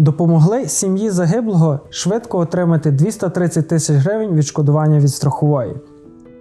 допомогли сім'ї загиблого швидко отримати 230 тисяч гривень відшкодування від страхової.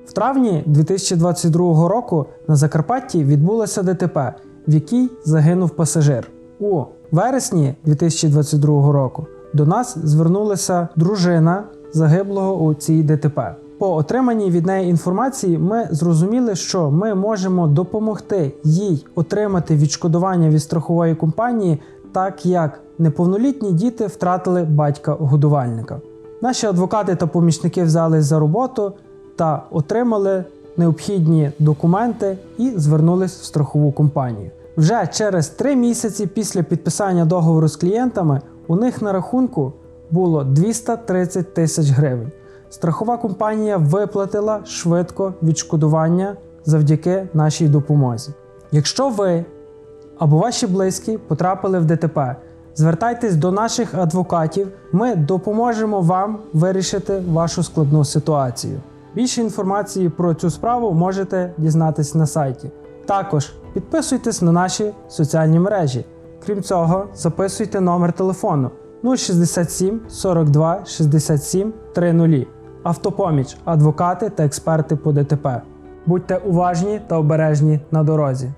В травні 2022 року на Закарпатті відбулося ДТП, в якій загинув пасажир. У вересні 2022 року до нас звернулася дружина загиблого у цій ДТП. По отриманій від неї інформації ми зрозуміли, що ми можемо допомогти їй отримати відшкодування від страхової компанії, так як неповнолітні діти втратили батька-годувальника. Наші адвокати та помічники взялись за роботу та отримали необхідні документи і звернулись в страхову компанію. Вже через три місяці після підписання договору з клієнтами у них на рахунку було 230 тисяч гривень. Страхова компанія виплатила швидко відшкодування завдяки нашій допомозі. Якщо ви або ваші близькі потрапили в ДТП, звертайтесь до наших адвокатів. Ми допоможемо вам вирішити вашу складну ситуацію. Більше інформації про цю справу можете дізнатись на сайті. Також підписуйтесь на наші соціальні мережі. Крім цього, записуйте номер телефону 067 42 67 30. Автопоміч, адвокати та експерти по ДТП. Будьте уважні та обережні на дорозі.